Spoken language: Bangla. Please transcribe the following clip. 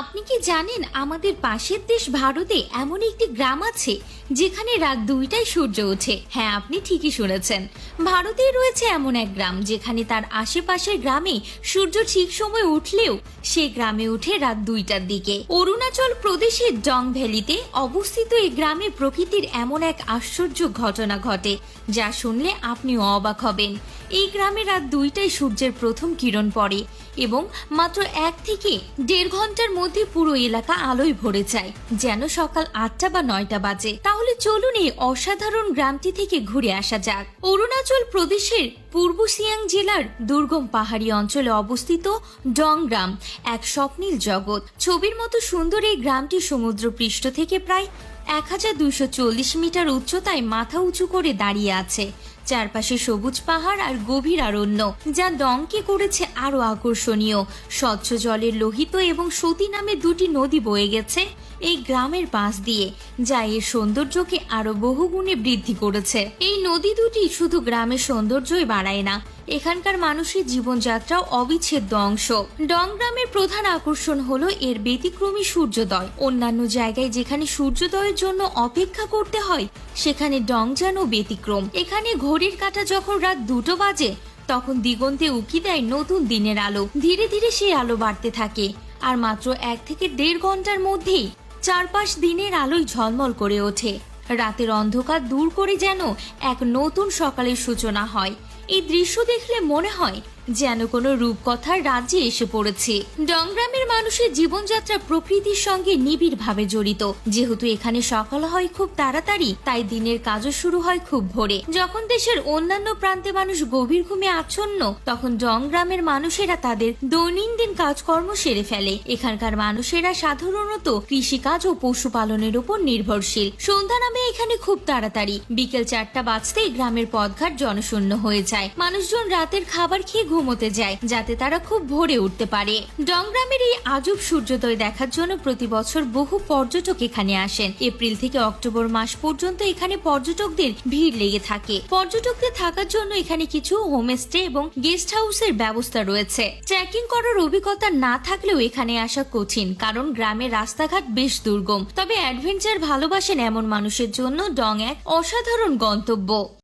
আপনি কি জানেন আমাদের পাশের দেশ ভারতে এমন একটি গ্রাম আছে যেখানে রাত দুইটায় সূর্য ওঠে? হ্যাঁ আপনি ঠিকই শুনেছেন। ভারতেই রয়েছে এমন এক গ্রাম যেখানে তার আশেপাশের গ্রামে সূর্য ঠিক সময় উঠলেও সে গ্রামে উঠে রাত দুইটার দিকে। অরুণাচল প্রদেশের ডং ভ্যালিতে অবস্থিত এই গ্রামে প্রকৃতির এমন এক আশ্চর্য ঘটনা ঘটে, যা শুনলে আপনিও অবাক হবেন। এই গ্রামে রাত দুইটায় সূর্যের প্রথম কিরণ পড়ে এবং মাত্র এক থেকে দেড় ঘণ্টার মধ্যে পুরো এলাকা আলোয় ভরে যায়। যেন সকাল আটটা বা নয়টা বাজে। তাহলে চলুন এই অসাধারণ গ্রামটি থেকে ঘুরে আসা যাক। অরুণাচল প্রদেশের পূর্ব সিয়াং জেলার দুর্গম পাহাড়ি অঞ্চলে অবস্থিত ডং গ্রাম এক স্বপ্নীল জগৎ। ছবির মতো সুন্দর এই গ্রামটি সমুদ্র পৃষ্ঠ থেকে প্রায় এক হাজার দুইশো চল্লিশ মিটার উচ্চতায় মাথা উঁচু করে দাঁড়িয়ে আছে। চারপাশে সবুজ পাহাড় আর গভীর আরণ্য, যা ডংকে করেছে আরও আকর্ষণীয়। স্বচ্ছ জলের লোহিত এবং সতী নামে দুটি নদী বয়ে গেছে এই গ্রামের পাশ দিয়ে, যা এর সৌন্দর্যকে আরও বহুগুণে বৃদ্ধি করেছে। এই নদী দুটি শুধু গ্রামের সৌন্দর্যই বাড়ায় না, এখানকার মানুষের জীবনযাত্রাও অবিচ্ছেদ্য অংশ। ডং গ্রামের প্রধান আকর্ষণ হলো এর ব্যতিক্রমী সূর্যোদয়। অন্যান্য জায়গায় যেখানে সূর্যোদয়ের জন্য অপেক্ষা করতে হয়, সেখানে ডং যেন ব্যতিক্রম। এখানে ঘড়ির কাঁটা যখন রাত দুটো বাজে, তখন দিগন্তে উকি দেয় নতুন দিনের আলো। ধীরে ধীরে সেই আলো বাড়তে থাকে, আর মাত্র এক থেকে দেড় ঘণ্টার মধ্যেই চারপাশ দিনের আলোয় ঝলমল করে ওঠে। রাতের অন্ধকার দূর করে যেন এক নতুন সকালের সূচনা হয়। এই দৃশ্য দেখলে মনে হয় যেন কোনো রূপকথার রাজ্যে এসে পড়েছে। ডংগ্রামের মানুষের জীবনযাত্রা প্রকৃতির সঙ্গে নিবিড় ভাবে জড়িত। যেহেতু এখানে সকাল হয় খুব তাড়াতাড়ি, তাই দিনের কাজও শুরু হয় খুব ভোরে। যখন দেশের অন্যান্য প্রান্তে মানুষ গভীর ঘুমে আচ্ছন্ন, তখন ডংগ্রামের মানুষেরা তাদের দৈনন্দিন কাজকর্ম সেরে ফেলে। এখানকার মানুষেরা সাধারণত কৃষিকাজ ও পশুপালনের উপর নির্ভরশীল। সন্ধ্যা নামে এখানে খুব তাড়াতাড়ি। বিকেল চারটা বাজতেই গ্রামের পথঘাট জনশূন্য হয়ে যায়। মানুষজন রাতের খাবার খেয়ে ঘুমোতে যায়, যাতে তারা খুব ভোরে উঠতে পারে। ডংগ্রামের এই আজব সূর্যোদয় দেখার জন্য প্রতি বছর বহু পর্যটক এখানে আসেন। এপ্রিল থেকে অক্টোবর মাস পর্যন্ত এখানে পর্যটকদের ভিড় লেগে থাকে। পর্যটকদের থাকার জন্য এখানে কিছু হোমস্টে এবং গেস্ট হাউসের ব্যবস্থা রয়েছে। ট্রেকিং করার অভিজ্ঞতা না থাকলেও এখানে আসা কঠিন, কারণ গ্রামের রাস্তাঘাট বেশ দুর্গম। তবে অ্যাডভেঞ্চার ভালোবাসেন এমন মানুষের জন্য ডং এক অসাধারণ গন্তব্য।